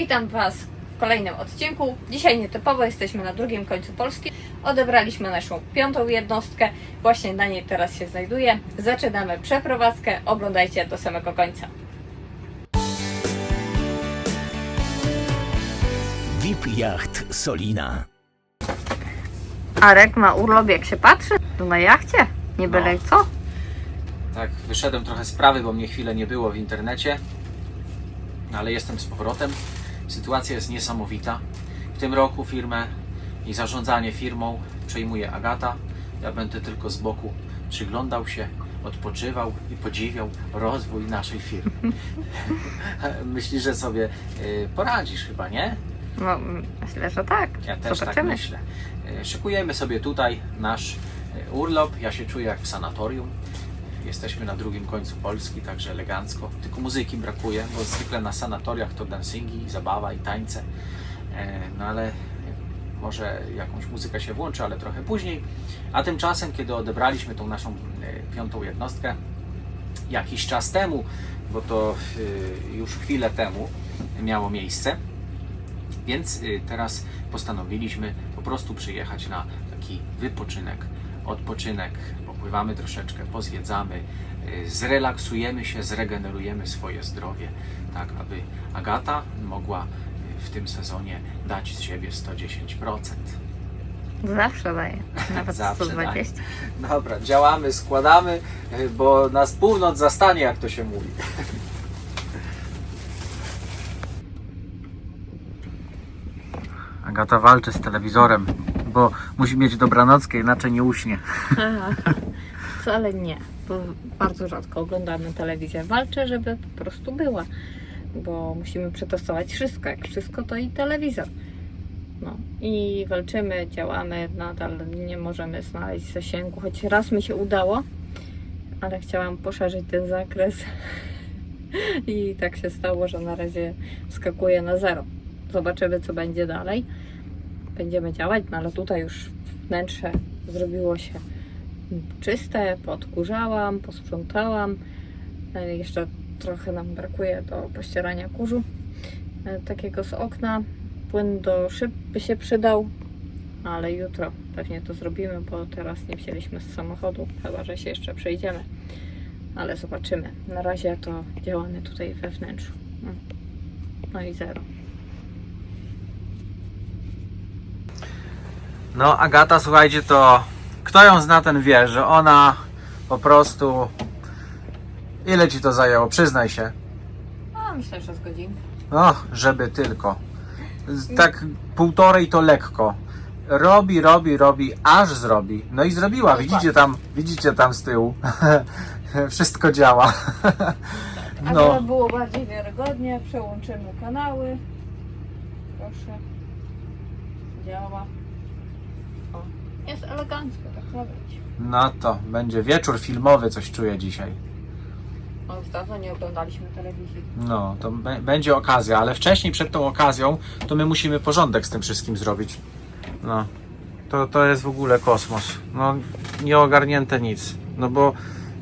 Witam Was w kolejnym odcinku. Dzisiaj nietypowo jesteśmy na drugim końcu Polski. Odebraliśmy naszą piątą jednostkę. Właśnie na niej teraz się znajduje. Zaczynamy przeprowadzkę. Oglądajcie do samego końca. VIP Yacht Solina. Arek ma urlop jak się patrzy. Tu na jachcie. Nie byle No. co. Tak, wyszedłem trochę z prawy, bo mnie chwilę nie było w internecie, ale jestem z powrotem. Sytuacja jest niesamowita. W tym roku firmę i zarządzanie firmą przejmuje Agata. Ja będę tylko z boku przyglądał się, odpoczywał i podziwiał rozwój naszej firmy. Myślisz, że sobie y, poradzisz chyba, nie? No, myślę, że tak. Ja też tak Zobaczymy. myślę. E, Szykujemy sobie tutaj nasz e, urlop. Ja się czuję jak w sanatorium. Jesteśmy na drugim końcu Polski, także elegancko. Tylko muzyki brakuje, bo zwykle na sanatoriach to dancingi, zabawa i tańce. E, No ale może jakąś muzykę się włączy, ale trochę później. A tymczasem, kiedy odebraliśmy tą naszą e, piątą jednostkę, jakiś czas temu, bo to e, już chwilę temu miało miejsce, więc teraz postanowiliśmy po prostu przyjechać na taki wypoczynek, odpoczynek. Popływamy troszeczkę, pozwiedzamy, y, zrelaksujemy się, zregenerujemy swoje zdrowie, tak aby Agata mogła y, w tym sezonie dać z siebie 110%. Zawsze daję. Nawet Zawsze 120. Dobra, działamy, składamy, y, bo nas północ zastanie, jak to się mówi. Agata walczy z telewizorem, bo musi mieć dobranockę, inaczej nie uśnie. Wcale nie, bardzo rzadko oglądamy telewizję. Walczę, żeby po prostu była, bo musimy przetestować wszystko. Jak wszystko, to i telewizor. No i walczymy, działamy, nadal nie możemy znaleźć zasięgu, choć raz mi się udało, ale chciałam poszerzyć ten zakres i tak się stało, że na razie skakuje na zero. Zobaczymy, co będzie dalej. Będziemy działać, no ale tutaj już wnętrze zrobiło się czyste, podkurzałam, posprzątałam. E, Jeszcze trochę nam brakuje do pościerania kurzu e, takiego z okna. Płyn do szyb by się przydał, ale jutro pewnie to zrobimy, bo teraz nie wzięliśmy z samochodu, chyba że się jeszcze przejdziemy. Ale zobaczymy. Na razie to działamy tutaj we wnętrzu. No, no i zero. No, Agata, słuchajcie, to kto ją zna, ten wie, że ona po prostu. Ile ci to zajęło? Przyznaj się. A myślę, że z godzinkę. No, żeby tylko. Z- Tak półtorej to lekko. Robi, robi, robi, aż zrobi. No i zrobiła. Widzicie tam, widzicie tam z tyłu. Wszystko działa. A No. żeby było bardziej wiarygodnie, przełączymy kanały. Proszę. Działa. O, jest elegancko, tak ma być. No to będzie wieczór filmowy, coś czuję dzisiaj. No, już dawno nie oglądaliśmy telewizji. No, to be- będzie okazja, ale wcześniej przed tą okazją to my musimy porządek z tym wszystkim zrobić. No, to, to jest w ogóle kosmos. No, nieogarnięte nic. No bo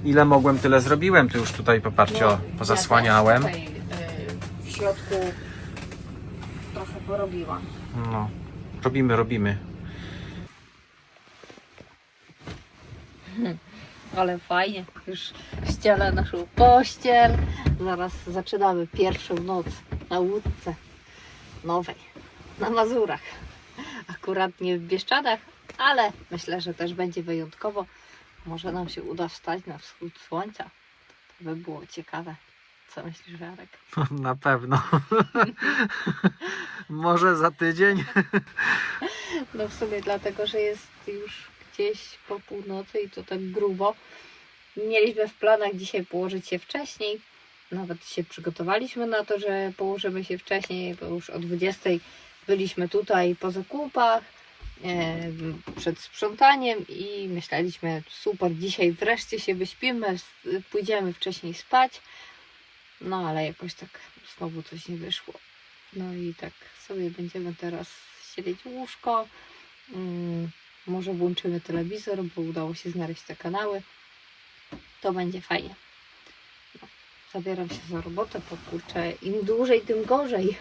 ile mogłem, tyle zrobiłem. Tu już tutaj, o, pozasłaniałem. No, Ja też tutaj, y, w środku trochę porobiłam. No, robimy, robimy. Ale fajnie. Już ścielę naszą pościel. Zaraz zaczynamy pierwszą noc na łódce nowej. Na Mazurach. Akurat nie w Bieszczadach, ale myślę, że też będzie wyjątkowo. Może nam się uda wstać na wschód słońca. To by było ciekawe. Co myślisz, Jarek? Na pewno. Może za tydzień. No w sumie dlatego, że jest już gdzieś po północy i to tak grubo. Mieliśmy w planach dzisiaj położyć się wcześniej. Nawet się przygotowaliśmy na to, że położymy się wcześniej, bo już o 20 byliśmy tutaj po zakupach, e, przed sprzątaniem i myśleliśmy, super, dzisiaj wreszcie się wyśpimy, pójdziemy wcześniej spać. No ale jakoś tak znowu coś nie wyszło. No i tak sobie będziemy teraz ścielić łóżko. Może włączymy telewizor, bo udało się znaleźć te kanały. To będzie fajnie. No, zabieram się za robotę, bo kurczę, im dłużej, tym gorzej.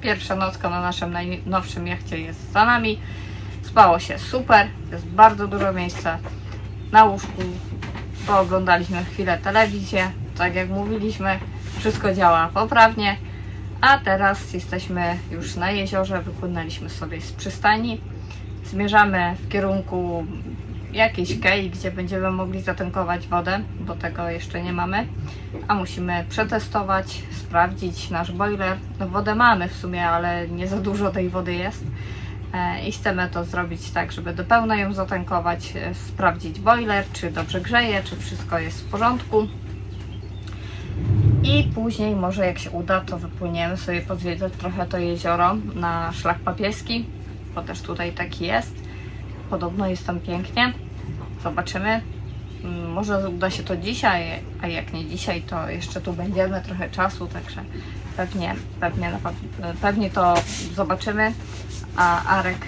Pierwsza nocka na naszym najnowszym jachcie jest za nami. Spało się super, jest bardzo dużo miejsca na łóżku. Pooglądaliśmy chwilę telewizję, tak jak mówiliśmy, wszystko działa poprawnie. A teraz jesteśmy już na jeziorze, wypłynęliśmy sobie z przystani. Zmierzamy w kierunku jakiejś kei, gdzie będziemy mogli zatankować wodę, bo tego jeszcze nie mamy. A musimy przetestować, sprawdzić nasz boiler. No wodę mamy w sumie, ale nie za dużo tej wody jest. E, I chcemy to zrobić tak, żeby do pełna ją zatankować, e, sprawdzić boiler, czy dobrze grzeje, czy wszystko jest w porządku. I później może jak się uda, to wypłyniemy sobie pozwiedzać trochę to jezioro na szlak papieski, bo też tutaj taki jest. Podobno jest tam pięknie. Zobaczymy. Mm, Może uda się to dzisiaj, a jak nie dzisiaj, to jeszcze tu będziemy trochę czasu, także pewnie, pewnie, pewnie to zobaczymy. A Arek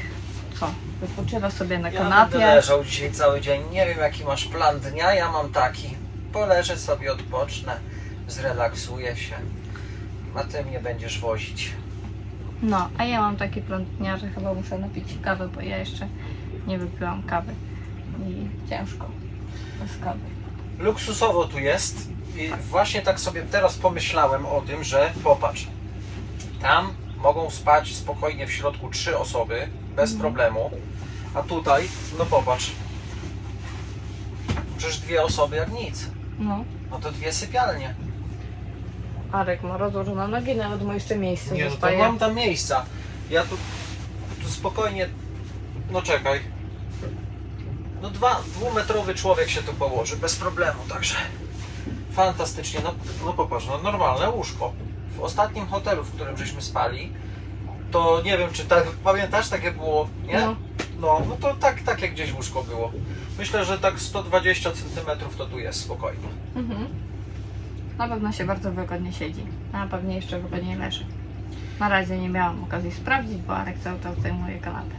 co? Wypoczywa sobie na Ja będę kanapie. leżał dzisiaj cały dzień. Nie wiem jaki masz plan dnia, ja mam taki. Poleżę sobie, odpocznę, zrelaksuję się. A ty mnie będziesz wozić. No, a ja mam taki plan dnia, że chyba muszę napić kawy, bo ja jeszcze nie wypiłam kawy. I ciężko bez kawy. Luksusowo tu jest i właśnie tak sobie teraz pomyślałem o tym, że popatrz. Tam mogą spać spokojnie w środku trzy osoby bez problemu. A tutaj, no popatrz. Przecież dwie osoby jak nic. No. No to dwie sypialnie. Arek ma rozłożone nogi, nawet mu jeszcze miejsce Nie, no to zostaje. mam tam miejsca. Ja tu, tu spokojnie. No czekaj. No dwa, dwumetrowy człowiek się tu położy bez problemu, także fantastycznie. No, no popatrz, no normalne łóżko. W ostatnim hotelu, w którym żeśmy spali, to nie wiem czy tak, pamiętasz takie było, nie? No. No, no to tak, takie gdzieś łóżko było. Myślę, że tak 120 cm to tu jest spokojnie. Mhm. Na pewno się bardzo wygodnie siedzi, a pewnie jeszcze wygodniej leży. Na razie nie miałam okazji sprawdzić, bo Arek cały czas zajmuje kanapę.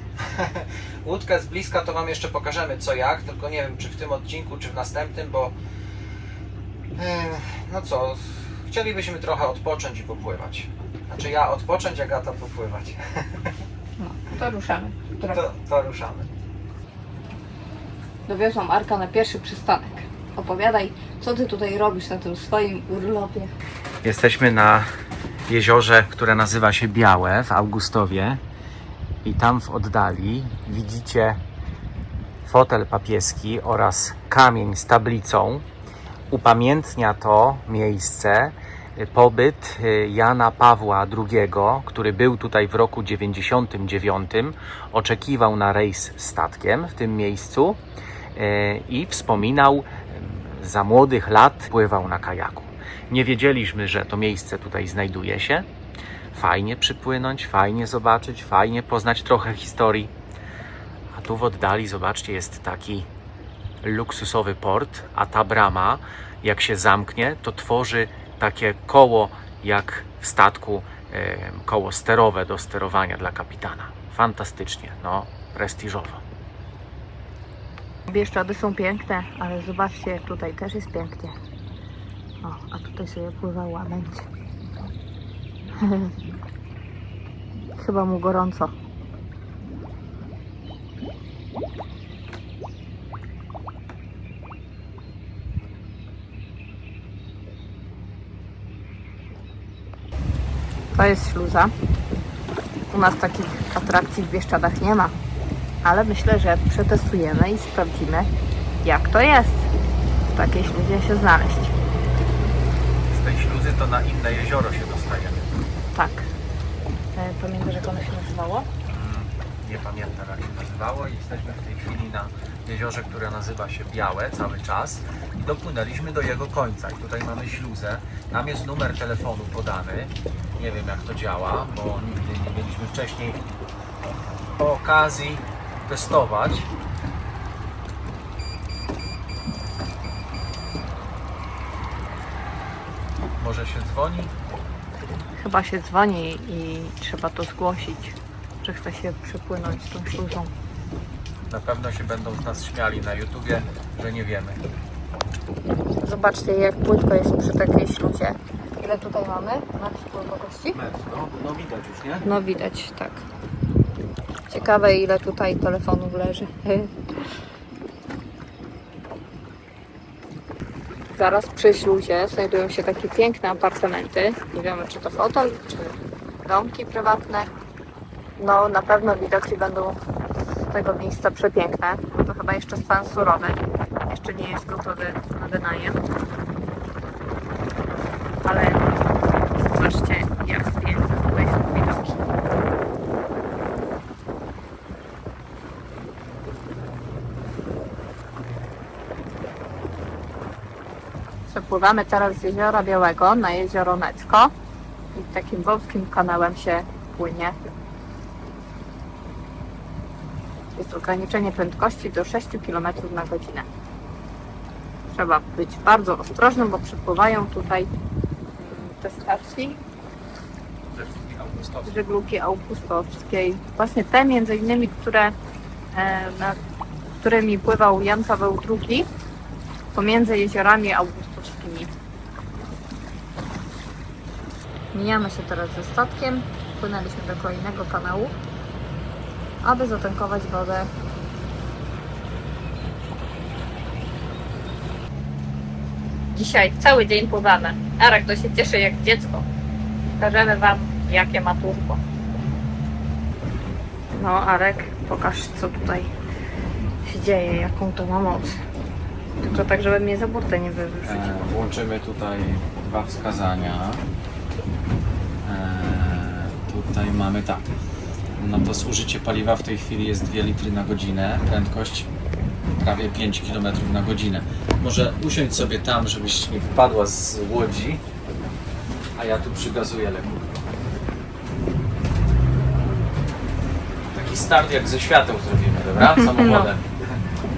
Łódkę z bliska to Wam jeszcze pokażemy co jak, tylko nie wiem czy w tym odcinku, czy w następnym, bo e, no co, chcielibyśmy trochę odpocząć i popływać. Znaczy ja odpocząć, a Gata popływać. No, to ruszamy. To, to ruszamy. Dowiozłam Arka na pierwszy przystanek. Opowiadaj, co ty tutaj robisz na tym swoim urlopie. Jesteśmy na jeziorze, które nazywa się Białe w Augustowie i tam w oddali widzicie fotel papieski oraz kamień z tablicą. Upamiętnia to miejsce y, pobyt y, Jana Pawła II, który był tutaj w roku 99, oczekiwał na rejs statkiem w tym miejscu i wspominał za młodych lat pływał na kajaku. Nie wiedzieliśmy, że to miejsce tutaj znajduje się. Fajnie przypłynąć, fajnie zobaczyć, fajnie poznać trochę historii. A tu w oddali, zobaczcie, jest taki luksusowy port, a ta brama, jak się zamknie, to tworzy takie koło, jak w statku, e, koło sterowe do sterowania dla kapitana. Fantastycznie, no, prestiżowo. Bieszczady są piękne, ale zobaczcie, tutaj też jest pięknie. O, a tutaj sobie pływa łabędź. Chyba mu gorąco. To jest śluza. U nas takich atrakcji w Bieszczadach nie ma. Ale myślę, że przetestujemy i sprawdzimy, jak to jest w takiej śluzie się znaleźć. Z tej śluzy to na inne jezioro się dostajemy. Tak. E, Pamiętasz, jak ono się nazywało? nie pamiętam jak się nazywało. Jesteśmy w tej chwili na jeziorze, które nazywa się Białe cały czas i dopłynęliśmy do jego końca. I tutaj mamy śluzę. Tam jest numer telefonu podany. Nie wiem jak to działa, bo nigdy nie mieliśmy wcześniej okazji testować. Może się dzwoni? Chyba się dzwoni i trzeba to zgłosić, że chce się przypłynąć z tą śluzą. Na pewno się będą z nas śmiali na YouTubie, że nie wiemy. Zobaczcie, jak płytko jest przy takiej śluzie. Ile tutaj mamy? Metr głębokości? Metr, no, no widać już, nie? No widać, tak. Ciekawe ile tutaj telefonów leży. Zaraz przy śluzie znajdują się takie piękne apartamenty. Nie wiemy czy to hotel, czy domki prywatne. No na pewno widoki będą z tego miejsca przepiękne. To chyba jeszcze stan surowy. Jeszcze nie jest gotowy na wynajem. Ale zobaczcie jak piękne tutaj są widoki. Przepływamy teraz z Jeziora Białego na Jezioro Necko i takim wąskim kanałem się płynie. Jest ograniczenie prędkości do 6 km na godzinę. Trzeba być bardzo ostrożnym, bo przypływają tutaj mm, te statki żeglugi augustowskiej. Właśnie te między innymi, które, e, na którymi pływał Jan Paweł II pomiędzy jeziorami augustowskimi. Mijamy się teraz ze statkiem. Płynęliśmy do kolejnego kanału, aby zatankować wodę. Dzisiaj cały dzień pływamy. Arek to się cieszy jak dziecko. Pokażemy Wam, jakie ma turbo. No, Arek, pokaż, co tutaj się dzieje, jaką to ma moc. Tylko tak, żeby mnie za burtę nie wywrócić. E, włączymy tutaj dwa wskazania. Tutaj mamy tak. No to zużycie paliwa w tej chwili jest 2 litry na godzinę, prędkość prawie 5 km na godzinę. Może usiądź sobie tam, żebyś nie wpadła z łodzi, a ja tu przygazuję lekko. Taki start jak ze świateł zrobimy, dobra? Samochodem.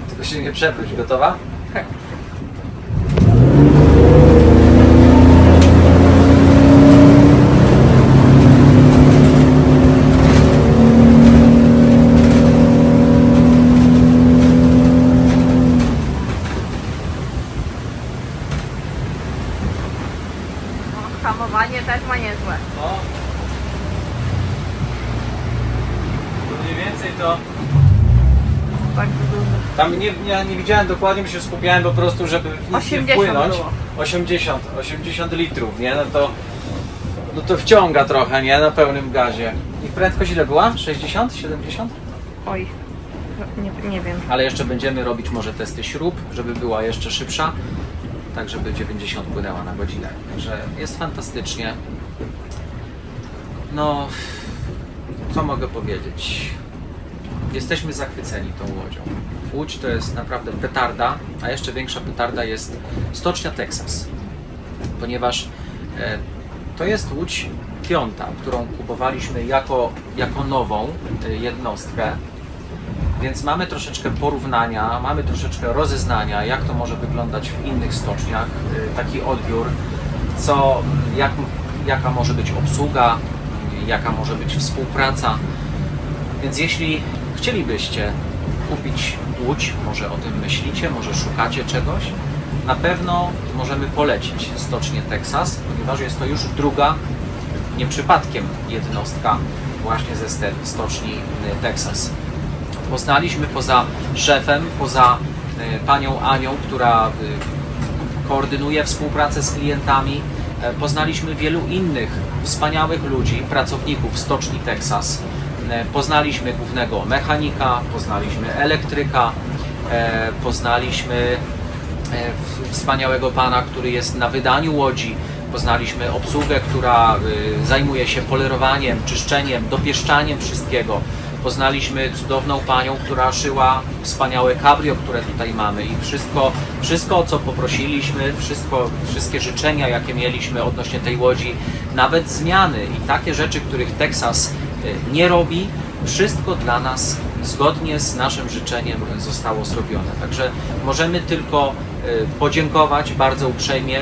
Tylko się nie przewróć. Gotowa? No, hamowanie też ma niezłe. No. Mniej więcej to. Tak wygląda. Tam nie, nie, nie widziałem dokładnie, bo się skupiałem po prostu, żeby w nic nie 80 wpłynąć. było. 80, 80 litrów, nie? No to, no to wciąga trochę, nie? Na pełnym gazie. I prędkość ile była? 60? 70? Oj, nie, nie wiem. Ale jeszcze będziemy robić może testy śrub, żeby była jeszcze szybsza. Tak, żeby 90 płynęła na godzinę. Także jest fantastycznie. No, co mogę powiedzieć? Jesteśmy zachwyceni tą łodzią. Łódź to jest naprawdę petarda, a jeszcze większa petarda jest stocznia Texas. Ponieważ e, to jest łódź piąta, którą kupowaliśmy jako, jako nową e, jednostkę. Więc mamy troszeczkę porównania, mamy troszeczkę rozeznania, jak to może wyglądać w innych stoczniach, y, taki odbiór, co, jak, jaka może być obsługa, y, jaka może być współpraca. Więc jeśli chcielibyście kupić łódź, może o tym myślicie, może szukacie czegoś, na pewno możemy polecić stocznię Texas, ponieważ jest to już druga, nie przypadkiem jednostka właśnie ze stoczni y, Texas poznaliśmy poza szefem, poza y, panią Anią, która y, koordynuje współpracę z klientami, e, poznaliśmy wielu innych wspaniałych ludzi, pracowników stoczni Texas. E, Poznaliśmy głównego mechanika, poznaliśmy elektryka, e, poznaliśmy e, wspaniałego pana, który jest na wydaniu łodzi. Poznaliśmy obsługę, która zajmuje się polerowaniem, czyszczeniem, dopieszczaniem wszystkiego. Poznaliśmy cudowną panią, która szyła wspaniałe cabrio, które tutaj mamy i wszystko, wszystko o co poprosiliśmy, wszystko, wszystkie życzenia, jakie mieliśmy odnośnie tej łodzi, nawet zmiany i takie rzeczy, których Texas y, nie robi, wszystko dla nas zgodnie z naszym życzeniem zostało zrobione. Także możemy tylko y, podziękować bardzo uprzejmie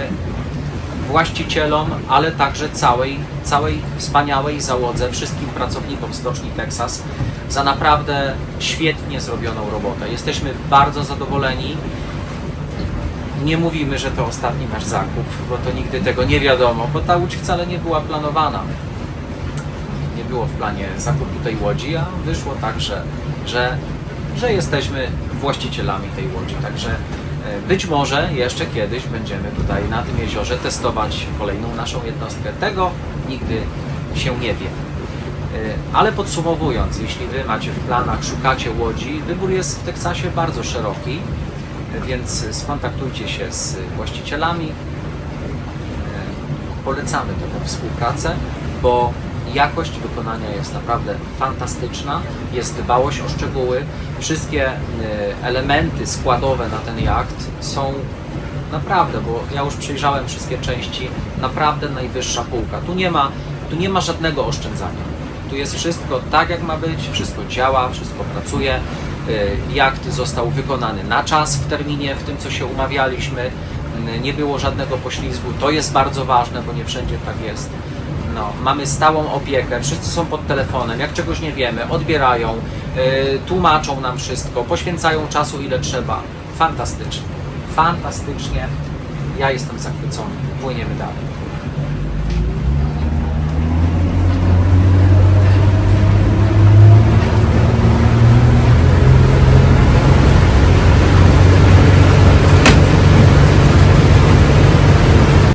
właścicielom, ale także całej, całej wspaniałej załodze, wszystkim pracownikom Stoczni Texas za naprawdę świetnie zrobioną robotę. Jesteśmy bardzo zadowoleni. Nie mówimy, że to ostatni nasz zakup, bo to nigdy tego nie wiadomo, bo ta łódź wcale nie była planowana. Nie było w planie zakupu tej łodzi, a wyszło tak, że, że, jesteśmy właścicielami tej łodzi. Także być może jeszcze kiedyś będziemy tutaj na tym jeziorze testować kolejną naszą jednostkę. Tego nigdy się nie wie. E, Ale podsumowując, jeśli Wy macie w planach, szukacie łodzi, wybór jest w Teksasie bardzo szeroki, e, więc skontaktujcie się z właścicielami. E, Polecamy taką współpracę, bo jakość wykonania jest naprawdę fantastyczna, jest dbałość o szczegóły, wszystkie e, elementy składowe na ten jacht są naprawdę, bo ja już przejrzałem wszystkie części, naprawdę najwyższa półka. Tu nie ma, tu nie ma żadnego oszczędzania. Tu jest wszystko tak, jak ma być, wszystko działa, wszystko pracuje. Y, Jacht został wykonany na czas, w terminie, w tym, co się umawialiśmy. Y, Nie było żadnego poślizgu. To jest bardzo ważne, bo nie wszędzie tak jest. No, mamy stałą opiekę, wszyscy są pod telefonem, jak czegoś nie wiemy, odbierają, y, tłumaczą nam wszystko, poświęcają czasu ile trzeba. Fantastycznie, fantastycznie. Ja jestem zachwycony. Płyniemy dalej.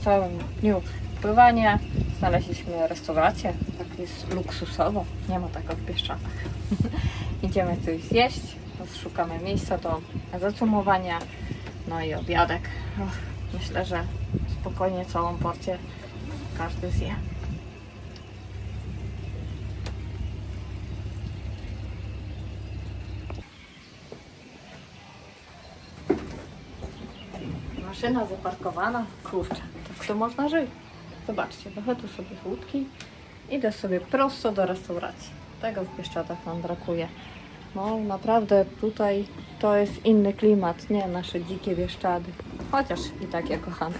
Całym dniu pływania znaleźliśmy restaurację, tak jest luksusowo, nie ma tak Bieszczadach. Idziemy coś zjeść, szukamy miejsca do zacumowania, no i obiadek. Och, myślę, że spokojnie całą porcję każdy zje. Maszyna zaparkowana, kurczę, tak to można żyć. Zobaczcie, wychodzę sobie z łódki, idę sobie prosto do restauracji. Tego w Bieszczadach nam brakuje. No naprawdę tutaj to jest inny klimat, nie nasze dzikie Bieszczady. Chociaż i tak je kocham.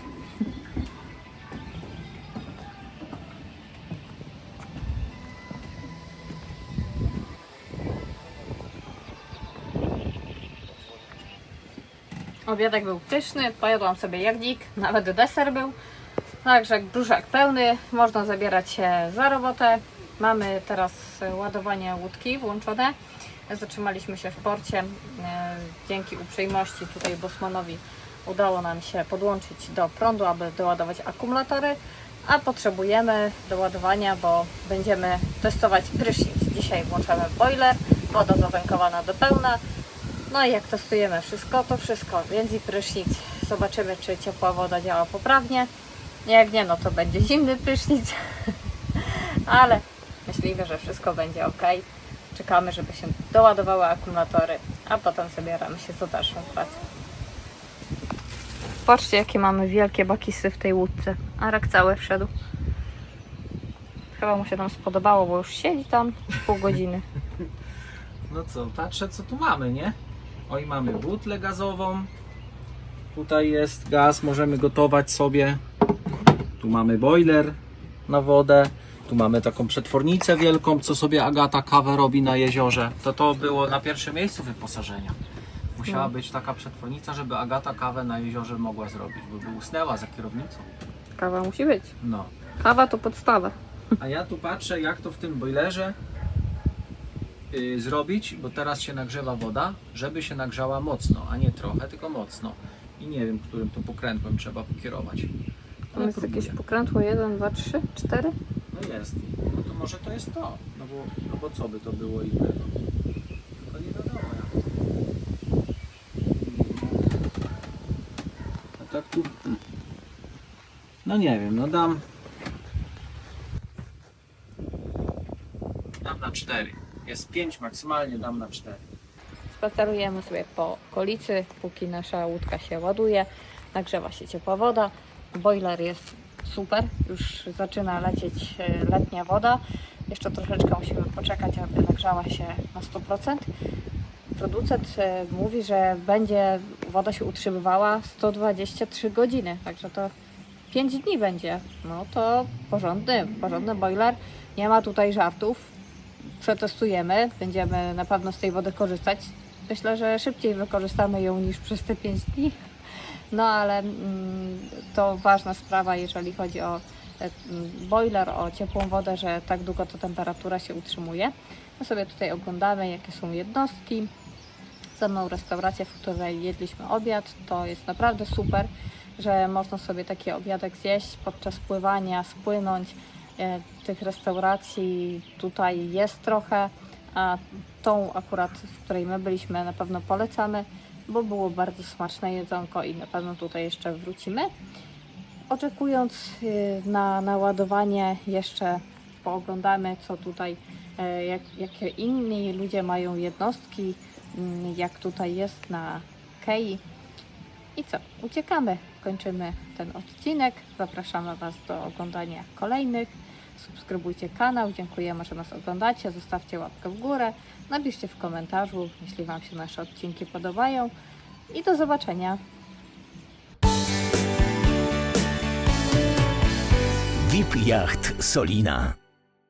Obiadek był pyszny, pojadłam sobie jak dzik, nawet deser był. Także brzuszek pełny, można zabierać się za robotę. Mamy teraz ładowanie łódki włączone. Zatrzymaliśmy się w porcie. E, Dzięki uprzejmości tutaj Bosmanowi udało nam się podłączyć do prądu, aby doładować akumulatory. A potrzebujemy do ładowania, bo będziemy testować prysznic. Dzisiaj włączamy boiler, woda zawękowana do pełna. No i jak testujemy wszystko, to wszystko, więc i prysznic. Zobaczymy, czy ciepła woda działa poprawnie. Jak nie, no to będzie zimny prysznic. Ale myślimy, że wszystko będzie ok. Czekamy, żeby się doładowały akumulatory, a potem zabieramy się za dalszą pracę. Patrzcie, jakie mamy wielkie bakisy w tej łódce. Arak cały wszedł. Chyba mu się tam spodobało, bo już siedzi tam pół godziny. No co, patrzę co tu mamy, nie? Oj, mamy butlę gazową. Tutaj jest gaz, możemy gotować sobie. Tu mamy boiler na wodę. Tu mamy taką przetwornicę wielką, co sobie Agata kawę robi na jeziorze. To to było na pierwszym miejscu wyposażenia. Musiała No. być taka przetwornica, żeby Agata kawę na jeziorze mogła zrobić, bo by usnęła za kierownicą. Kawa musi być. No. Kawa to podstawa. A ja tu patrzę, jak to w tym boilerze y, zrobić, bo teraz się nagrzewa woda, żeby się nagrzała mocno, a nie trochę, tylko mocno. I nie wiem, którym to pokrętłem trzeba pokierować. To Ale jest próbuję. jakieś pokrętło 1, 2, 3, 4. No jest. No to może to jest to. No bo, no bo co by to było innego? Tylko nie wiadomo jak. A tak tu... No nie wiem, no dam... Dam na 4. Jest 5 maksymalnie, dam na 4. Spacerujemy sobie po okolicy, póki nasza łódka się ładuje. Nagrzewa się ciepła woda. Boiler jest super. Już zaczyna lecieć e, letnia woda. Jeszcze troszeczkę musimy poczekać, aby nagrzała się na 100%. Producent e, mówi, że będzie woda się utrzymywała 123 godziny, także to 5 dni będzie. No to porządny, porządny boiler. Nie ma tutaj żartów. Przetestujemy, będziemy na pewno z tej wody korzystać. Myślę, że szybciej wykorzystamy ją niż przez te 5 dni. No ale mm, to ważna sprawa, jeżeli chodzi o e, mm, boiler, o ciepłą wodę, że tak długo ta temperatura się utrzymuje. My sobie tutaj oglądamy, jakie są jednostki. Ze mną restaurację, w której jedliśmy obiad. To jest naprawdę super, że można sobie taki obiadek zjeść podczas pływania, spłynąć. E, Tych restauracji tutaj jest trochę, a tą akurat, w której my byliśmy, na pewno polecamy, bo było bardzo smaczne jedzonko i na pewno tutaj jeszcze wrócimy. Oczekując y, na naładowanie, jeszcze pooglądamy, co tutaj, e, jak, jakie inni ludzie mają jednostki, mm, jak tutaj jest na Kei. I co? Uciekamy. Kończymy ten odcinek. Zapraszamy Was do oglądania kolejnych. Subskrybujcie kanał. Dziękujemy, że nas oglądacie. Zostawcie łapkę w górę. Napiszcie w komentarzu, jeśli Wam się nasze odcinki podobają. I do zobaczenia. VIP Yacht Solina.